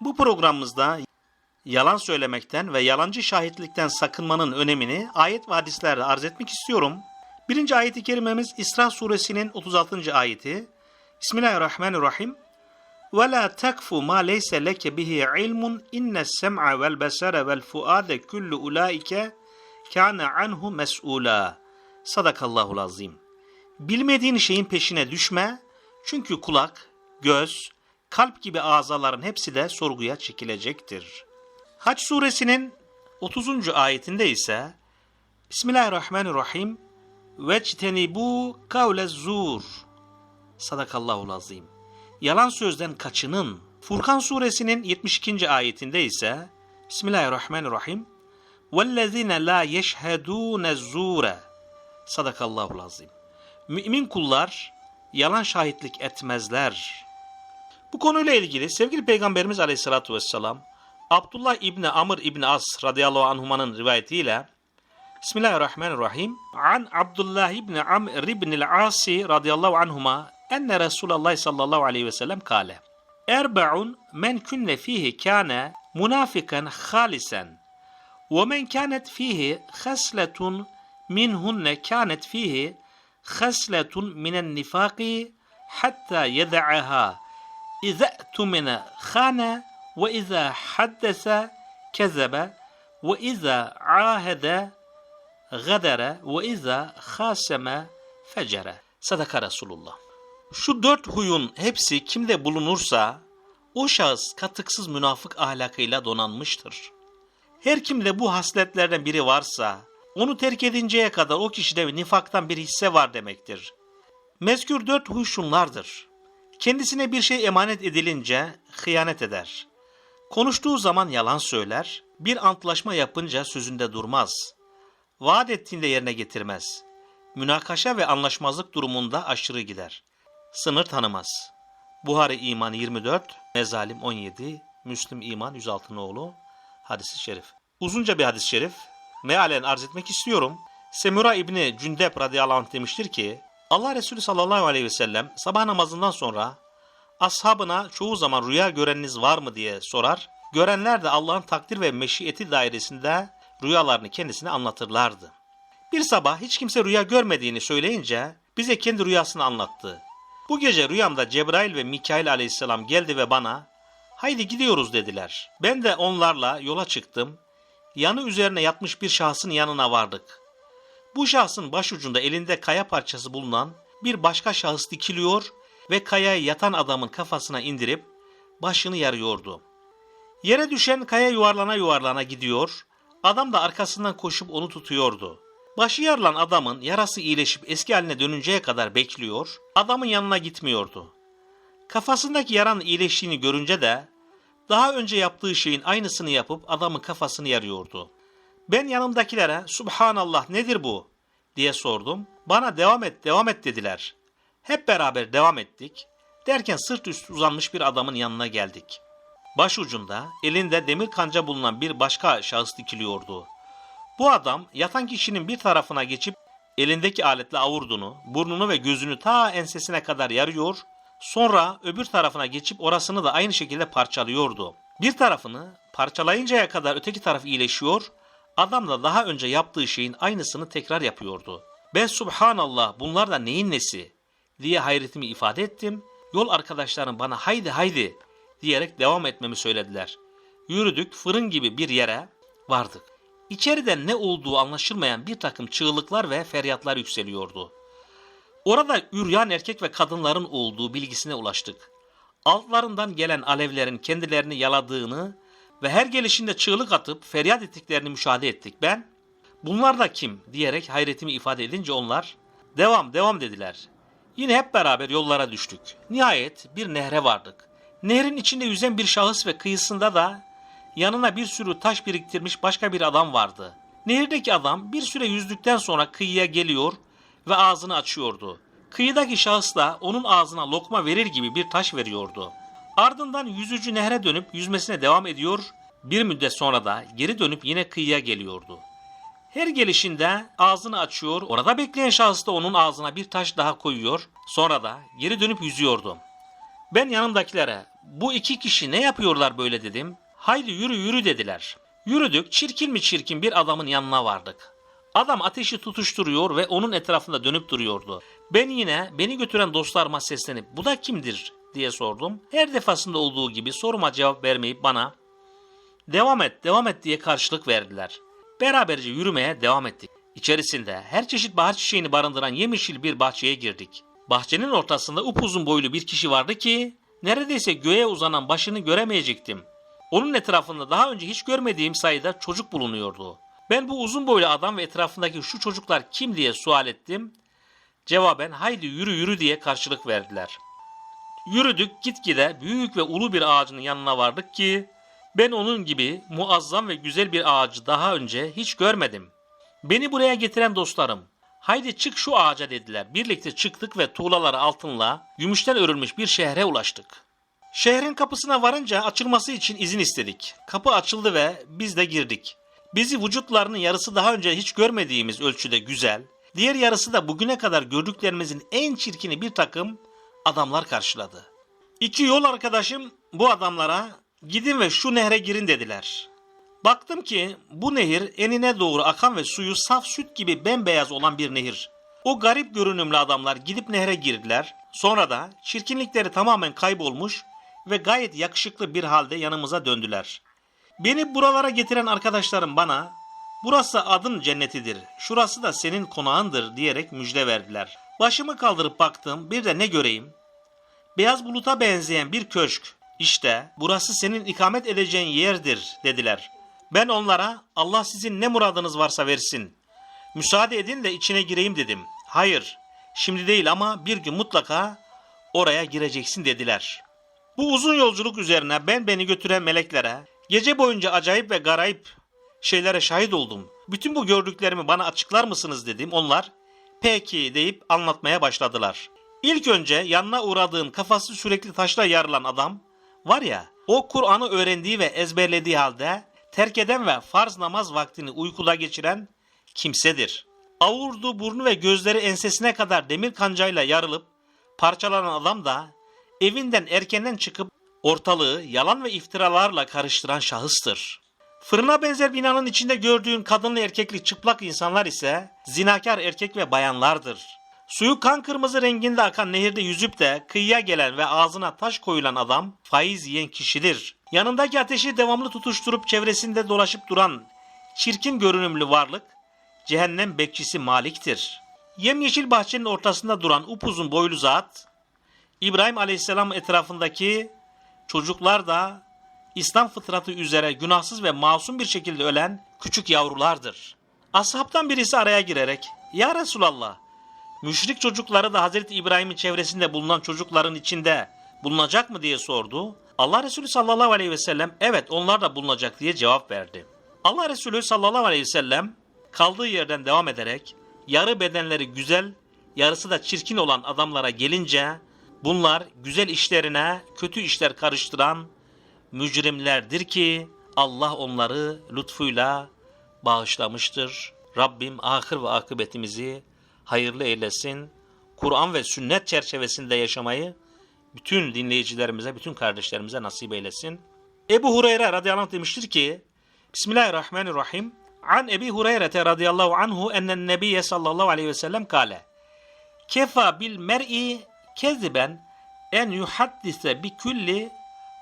Bu programımızda yalan söylemekten ve yalancı şahitlikten sakınmanın önemini ayet ve hadislerle arz etmek istiyorum. Birinci ayeti kerimemiz İsra suresinin 36. ayeti. Bismillahirrahmanirrahim. وَلَا تَكْفُ مَا لَيْسَ لَكَ بِهِ عِلْمٌ اِنَّ السَّمْعَ وَالْبَسَرَ وَالْفُؤَادَ كُلُّ اُولَٰئِكَ كَانَ عَنْهُ مَسْئُولًا Sadakallahul azim. Bilmediğin şeyin peşine düşme. Çünkü kulak, göz, kalp gibi azaların hepsi de sorguya çekilecektir. Haç suresinin 30. ayetinde ise Bismillahirrahmanirrahim ve bu kavle zur Sadakallahu lazim. Yalan sözden kaçının. Furkan suresinin 72. ayetinde ise Bismillahirrahmanirrahim vellezine la yeşhedûne zûre Sadakallahu lazim. Mümin kullar yalan şahitlik etmezler. Bu konuyla ilgili sevgili Peygamberimiz Aleyhisselatü Vesselam Abdullah İbni Amr İbni As radıyallahu anhumanın rivayetiyle Bismillahirrahmanirrahim. An Abdullah İbni Amr İbni Asi radıyallahu anhuma enne Resulullah sallallahu aleyhi ve sellem kale. Erbe'un men künne fihi kâne munafikan halisen ve men kânet fihi hasletun minhunne kânet fihi hasletun minen nifaki hatta yeda'aha İza tumine khane ve iza haddese kezebe ve iza ahede gadere ve iza khaseme fecere. Sadaka Resulullah. Şu dört huyun hepsi kimde bulunursa o şahıs katıksız münafık ahlakıyla donanmıştır. Her kimde bu hasletlerden biri varsa onu terk edinceye kadar o kişide nifaktan bir hisse var demektir. Mezkür dört huy şunlardır. Kendisine bir şey emanet edilince hıyanet eder. Konuştuğu zaman yalan söyler, bir antlaşma yapınca sözünde durmaz. Vaat ettiğinde yerine getirmez. Münakaşa ve anlaşmazlık durumunda aşırı gider. Sınır tanımaz. Buhari İman 24, Mezalim 17, Müslim İman 106 oğlu hadisi şerif. Uzunca bir hadis-i şerif. Mealen arz etmek istiyorum. Semura İbni Cündep radıyallahu anh demiştir ki, Allah Resulü sallallahu aleyhi ve sellem sabah namazından sonra ashabına çoğu zaman rüya göreniniz var mı diye sorar. Görenler de Allah'ın takdir ve meşiyeti dairesinde rüyalarını kendisine anlatırlardı. Bir sabah hiç kimse rüya görmediğini söyleyince bize kendi rüyasını anlattı. Bu gece rüyamda Cebrail ve Mikail aleyhisselam geldi ve bana haydi gidiyoruz dediler. Ben de onlarla yola çıktım. Yanı üzerine yatmış bir şahsın yanına vardık. Bu şahsın başucunda elinde kaya parçası bulunan bir başka şahıs dikiliyor ve kayayı yatan adamın kafasına indirip başını yarıyordu. Yere düşen kaya yuvarlana yuvarlana gidiyor, adam da arkasından koşup onu tutuyordu. Başı yarılan adamın yarası iyileşip eski haline dönünceye kadar bekliyor, adamın yanına gitmiyordu. Kafasındaki yaranın iyileştiğini görünce de daha önce yaptığı şeyin aynısını yapıp adamın kafasını yarıyordu. Ben yanımdakilere Subhanallah nedir bu diye sordum. Bana devam et devam et dediler. Hep beraber devam ettik. Derken sırt üstü uzanmış bir adamın yanına geldik. Başucunda elinde demir kanca bulunan bir başka şahıs dikiliyordu. Bu adam yatan kişinin bir tarafına geçip elindeki aletle avurduğunu, burnunu ve gözünü ta ensesine kadar yarıyor, sonra öbür tarafına geçip orasını da aynı şekilde parçalıyordu. Bir tarafını parçalayıncaya kadar öteki taraf iyileşiyor, adam da daha önce yaptığı şeyin aynısını tekrar yapıyordu. Ben subhanallah bunlar da neyin nesi diye hayretimi ifade ettim. Yol arkadaşlarım bana haydi haydi diyerek devam etmemi söylediler. Yürüdük fırın gibi bir yere vardık. İçeriden ne olduğu anlaşılmayan bir takım çığlıklar ve feryatlar yükseliyordu. Orada üryan erkek ve kadınların olduğu bilgisine ulaştık. Altlarından gelen alevlerin kendilerini yaladığını ve her gelişinde çığlık atıp feryat ettiklerini müşahede ettik. Ben, bunlar da kim diyerek hayretimi ifade edince onlar, devam devam dediler. Yine hep beraber yollara düştük. Nihayet bir nehre vardık. Nehrin içinde yüzen bir şahıs ve kıyısında da yanına bir sürü taş biriktirmiş başka bir adam vardı. Nehirdeki adam bir süre yüzdükten sonra kıyıya geliyor ve ağzını açıyordu. Kıyıdaki şahıs da onun ağzına lokma verir gibi bir taş veriyordu. Ardından yüzücü nehre dönüp yüzmesine devam ediyor, bir müddet sonra da geri dönüp yine kıyıya geliyordu. Her gelişinde ağzını açıyor, orada bekleyen şahıs da onun ağzına bir taş daha koyuyor, sonra da geri dönüp yüzüyordu. Ben yanımdakilere, bu iki kişi ne yapıyorlar böyle dedim. Haydi yürü yürü dediler. Yürüdük çirkin mi çirkin bir adamın yanına vardık. Adam ateşi tutuşturuyor ve onun etrafında dönüp duruyordu. Ben yine beni götüren dostlarıma seslenip bu da kimdir diye sordum. Her defasında olduğu gibi soruma cevap vermeyip bana devam et devam et diye karşılık verdiler. Beraberce yürümeye devam ettik. İçerisinde her çeşit bahar çiçeğini barındıran yemyeşil bir bahçeye girdik. Bahçenin ortasında upuzun boylu bir kişi vardı ki neredeyse göğe uzanan başını göremeyecektim. Onun etrafında daha önce hiç görmediğim sayıda çocuk bulunuyordu. Ben bu uzun boylu adam ve etrafındaki şu çocuklar kim diye sual ettim. Cevaben haydi yürü yürü diye karşılık verdiler. Yürüdük gitgide büyük ve ulu bir ağacın yanına vardık ki ben onun gibi muazzam ve güzel bir ağacı daha önce hiç görmedim. Beni buraya getiren dostlarım, haydi çık şu ağaca dediler. Birlikte çıktık ve tuğlaları altınla gümüşten örülmüş bir şehre ulaştık. Şehrin kapısına varınca açılması için izin istedik. Kapı açıldı ve biz de girdik. Bizi vücutlarının yarısı daha önce hiç görmediğimiz ölçüde güzel, diğer yarısı da bugüne kadar gördüklerimizin en çirkini bir takım adamlar karşıladı. İki yol arkadaşım bu adamlara gidin ve şu nehre girin dediler. Baktım ki bu nehir enine doğru akan ve suyu saf süt gibi bembeyaz olan bir nehir. O garip görünümlü adamlar gidip nehre girdiler. Sonra da çirkinlikleri tamamen kaybolmuş ve gayet yakışıklı bir halde yanımıza döndüler. Beni buralara getiren arkadaşlarım bana burası adın cennetidir, şurası da senin konağındır diyerek müjde verdiler. Başımı kaldırıp baktım bir de ne göreyim? Beyaz buluta benzeyen bir köşk. İşte burası senin ikamet edeceğin yerdir dediler. Ben onlara Allah sizin ne muradınız varsa versin. Müsaade edin de içine gireyim dedim. Hayır, şimdi değil ama bir gün mutlaka oraya gireceksin dediler. Bu uzun yolculuk üzerine ben beni götüren meleklere gece boyunca acayip ve garayip şeylere şahit oldum. Bütün bu gördüklerimi bana açıklar mısınız dedim. Onlar peki deyip anlatmaya başladılar. İlk önce yanına uğradığım kafası sürekli taşla yarılan adam var ya o Kur'an'ı öğrendiği ve ezberlediği halde terk eden ve farz namaz vaktini uykuda geçiren kimsedir. Avurdu burnu ve gözleri ensesine kadar demir kancayla yarılıp parçalanan adam da evinden erkenden çıkıp ortalığı yalan ve iftiralarla karıştıran şahıstır. Fırına benzer binanın içinde gördüğün kadınlı erkekli çıplak insanlar ise zinakar erkek ve bayanlardır. Suyu kan kırmızı renginde akan nehirde yüzüp de kıyıya gelen ve ağzına taş koyulan adam faiz yiyen kişidir. Yanındaki ateşi devamlı tutuşturup çevresinde dolaşıp duran çirkin görünümlü varlık cehennem bekçisi Malik'tir. Yemyeşil bahçenin ortasında duran upuzun boylu zat İbrahim Aleyhisselam etrafındaki çocuklar da İslam fıtratı üzere günahsız ve masum bir şekilde ölen küçük yavrulardır. Ashabtan birisi araya girerek Ya Resulallah müşrik çocukları da Hazreti İbrahim'in çevresinde bulunan çocukların içinde bulunacak mı diye sordu. Allah Resulü sallallahu aleyhi ve sellem evet onlar da bulunacak diye cevap verdi. Allah Resulü sallallahu aleyhi ve sellem kaldığı yerden devam ederek yarı bedenleri güzel yarısı da çirkin olan adamlara gelince bunlar güzel işlerine kötü işler karıştıran mücrimlerdir ki Allah onları lütfuyla bağışlamıştır. Rabbim ahir ve akıbetimizi hayırlı eylesin. Kur'an ve sünnet çerçevesinde yaşamayı bütün dinleyicilerimize, bütün kardeşlerimize nasip eylesin. Ebu Hureyre radıyallahu anh demiştir ki Bismillahirrahmanirrahim An Ebi Hureyre radıyallahu anhu ennen nebiye sallallahu aleyhi ve sellem kale Kefa bil mer'i keziben en yuhaddise bi külli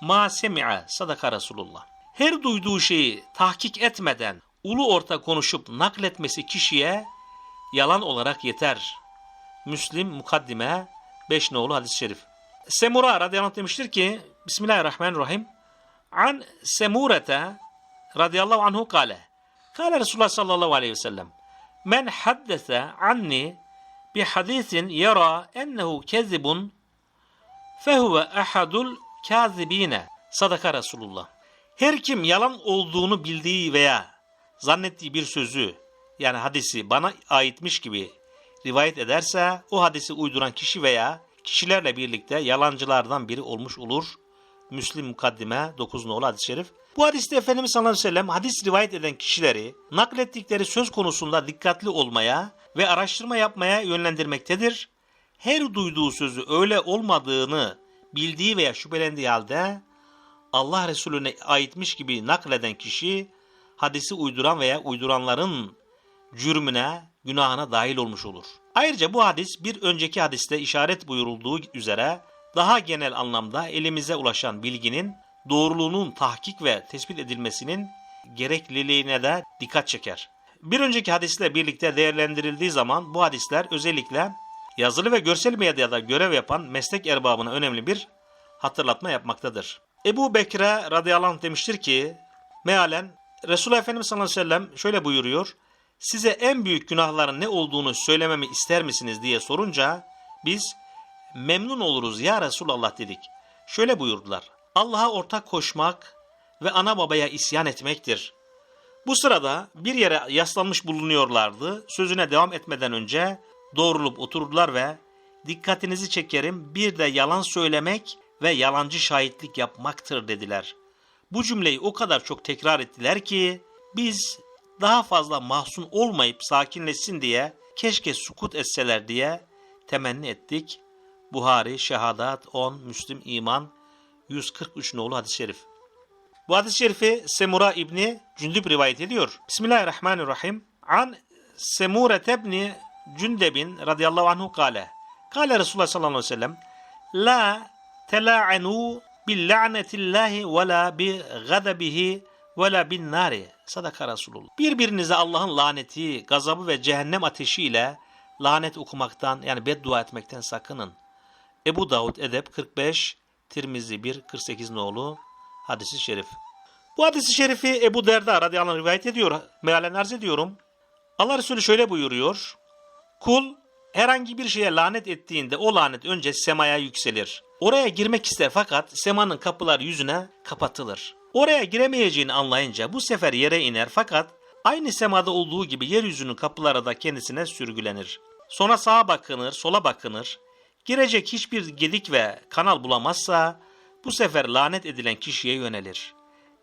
ma semi'a sadaka Resulullah. Her duyduğu şeyi tahkik etmeden ulu orta konuşup nakletmesi kişiye yalan olarak yeter. Müslim mukaddime 5 nolu hadis-i şerif. Semura radıyallahu anh demiştir ki Bismillahirrahmanirrahim An Semurete radıyallahu anhu kale Kale Resulullah sallallahu aleyhi ve sellem Men haddese anni bi hadisin yara ennehu kezibun fehuve ahadul kazibine sadaka Resulullah. Her kim yalan olduğunu bildiği veya zannettiği bir sözü yani hadisi bana aitmiş gibi rivayet ederse o hadisi uyduran kişi veya kişilerle birlikte yalancılardan biri olmuş olur. Müslim mukaddime 9 nolu hadis-i şerif. Bu hadiste Efendimiz sallallahu aleyhi ve sellem hadis rivayet eden kişileri naklettikleri söz konusunda dikkatli olmaya ve araştırma yapmaya yönlendirmektedir. Her duyduğu sözü öyle olmadığını bildiği veya şüphelendiği halde Allah Resulüne aitmiş gibi nakleden kişi hadisi uyduran veya uyduranların cürmüne, günahına dahil olmuş olur. Ayrıca bu hadis bir önceki hadiste işaret buyurulduğu üzere daha genel anlamda elimize ulaşan bilginin doğruluğunun tahkik ve tespit edilmesinin gerekliliğine de dikkat çeker. Bir önceki hadisle birlikte değerlendirildiği zaman bu hadisler özellikle yazılı ve görsel medyada görev yapan meslek erbabına önemli bir hatırlatma yapmaktadır. Ebu Bekre radıyallahu anh demiştir ki mealen Resulullah Efendimiz sallallahu aleyhi ve sellem şöyle buyuruyor. Size en büyük günahların ne olduğunu söylememi ister misiniz diye sorunca biz memnun oluruz ya Resulallah dedik. Şöyle buyurdular. Allah'a ortak koşmak ve ana babaya isyan etmektir. Bu sırada bir yere yaslanmış bulunuyorlardı. Sözüne devam etmeden önce doğrulup oturdular ve dikkatinizi çekerim bir de yalan söylemek ve yalancı şahitlik yapmaktır dediler. Bu cümleyi o kadar çok tekrar ettiler ki biz daha fazla mahzun olmayıp sakinleşsin diye keşke sukut etseler diye temenni ettik. Buhari, Şehadat 10, Müslim İman 143 nolu hadis-i şerif. Bu hadis-i şerifi Semura İbni Cündüb rivayet ediyor. Bismillahirrahmanirrahim. An Semure tebni Cündebin radıyallahu anhu kale. Kale Resulullah sallallahu aleyhi ve sellem La tela'enu bil la'netillahi ve la bi gadabihi ve la bin nari. Sadaka Resulullah. Birbirinize Allah'ın laneti, gazabı ve cehennem ateşiyle lanet okumaktan yani beddua etmekten sakının. Ebu Davud Edep 45, Tirmizi 1, 48 nolu hadisi şerif. Bu hadisi şerifi Ebu Derda radıyallahu anh rivayet ediyor. Mealen arz ediyorum. Allah Resulü şöyle buyuruyor. Kul herhangi bir şeye lanet ettiğinde o lanet önce semaya yükselir. Oraya girmek ister fakat semanın kapıları yüzüne kapatılır. Oraya giremeyeceğini anlayınca bu sefer yere iner fakat aynı semada olduğu gibi yeryüzünün kapıları da kendisine sürgülenir. Sonra sağa bakınır, sola bakınır. Girecek hiçbir gedik ve kanal bulamazsa bu sefer lanet edilen kişiye yönelir.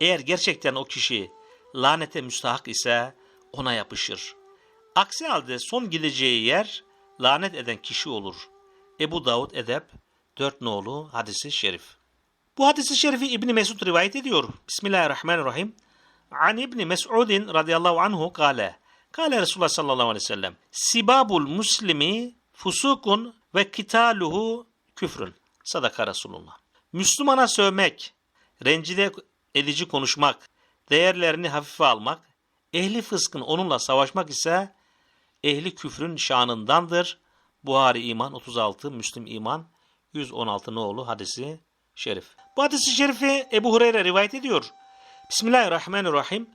Eğer gerçekten o kişi lanete müstahak ise ona yapışır. Aksi halde son gideceği yer lanet eden kişi olur. Ebu Davud Edep 4 nolu hadisi şerif. Bu hadisi şerifi İbni Mesud rivayet ediyor. Bismillahirrahmanirrahim. An İbni Mes'udin radıyallahu anhu kale. Kale Resulullah sallallahu aleyhi ve sellem. Sibabul muslimi fusukun ve kitaluhu küfrün. Sadaka Resulullah. Müslümana sövmek, rencide edici konuşmak, değerlerini hafife almak, ehli fıskın onunla savaşmak ise ehli küfrün şanındandır. Buhari İman 36, Müslim İman 116 nolu hadisi şerif. Bu hadisi şerifi Ebu Hureyre rivayet ediyor. Bismillahirrahmanirrahim.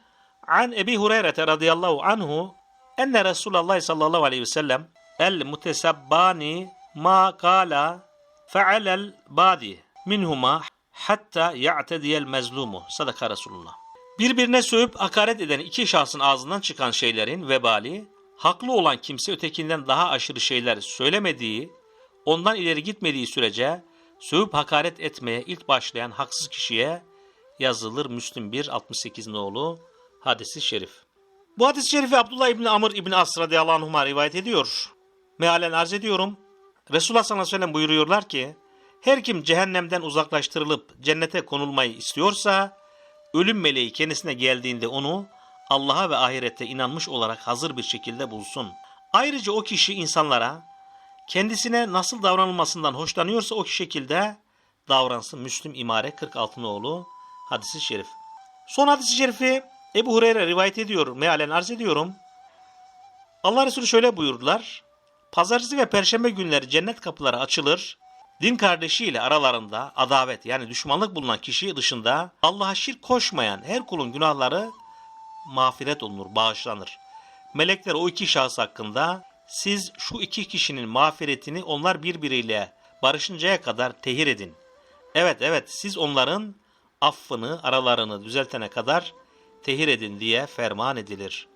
An Ebi Hureyre radıyallahu anhu enne Resulullah sallallahu aleyhi ve sellem el mutesabbani ma kala fe'alel badi minhuma hatta ya'tediyel mezlumu. Sadaka Resulullah. Birbirine sövüp hakaret eden iki şahsın ağzından çıkan şeylerin vebali, haklı olan kimse ötekinden daha aşırı şeyler söylemediği, ondan ileri gitmediği sürece sövüp hakaret etmeye ilk başlayan haksız kişiye yazılır Müslim 1 68 nolu hadisi şerif. Bu hadis-i şerifi Abdullah İbni Amr İbni As radıyallahu anhuma rivayet ediyor. Mealen arz ediyorum. Resulullah sallallahu aleyhi ve sellem buyuruyorlar ki, her kim cehennemden uzaklaştırılıp cennete konulmayı istiyorsa, ölüm meleği kendisine geldiğinde onu Allah'a ve ahirette inanmış olarak hazır bir şekilde bulsun. Ayrıca o kişi insanlara kendisine nasıl davranılmasından hoşlanıyorsa o şekilde davransın. Müslüm İmare 46 oğlu hadisi şerif. Son hadisi şerifi Ebu Hureyre rivayet ediyor. Mealen arz ediyorum. Allah Resulü şöyle buyurdular. Pazartesi ve perşembe günleri cennet kapıları açılır. Din kardeşiyle aralarında adavet yani düşmanlık bulunan kişi dışında Allah'a şirk koşmayan her kulun günahları mağfiret olunur, bağışlanır. Melekler o iki şahıs hakkında siz şu iki kişinin mağfiretini onlar birbiriyle barışıncaya kadar tehir edin. Evet evet siz onların affını aralarını düzeltene kadar tehir edin diye ferman edilir.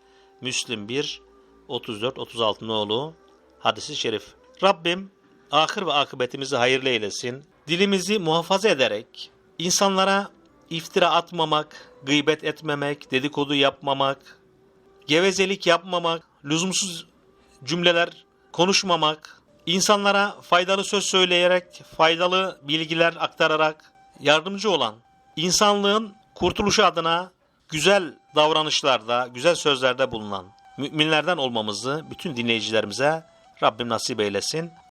Müslim 1 34-36 nolu hadisi şerif. Rabbim ahir ve akıbetimizi hayırlı eylesin. Dilimizi muhafaza ederek insanlara iftira atmamak, gıybet etmemek, dedikodu yapmamak, gevezelik yapmamak, lüzumsuz cümleler konuşmamak, insanlara faydalı söz söyleyerek, faydalı bilgiler aktararak yardımcı olan, insanlığın kurtuluşu adına güzel davranışlarda, güzel sözlerde bulunan müminlerden olmamızı bütün dinleyicilerimize Rabbim nasip eylesin.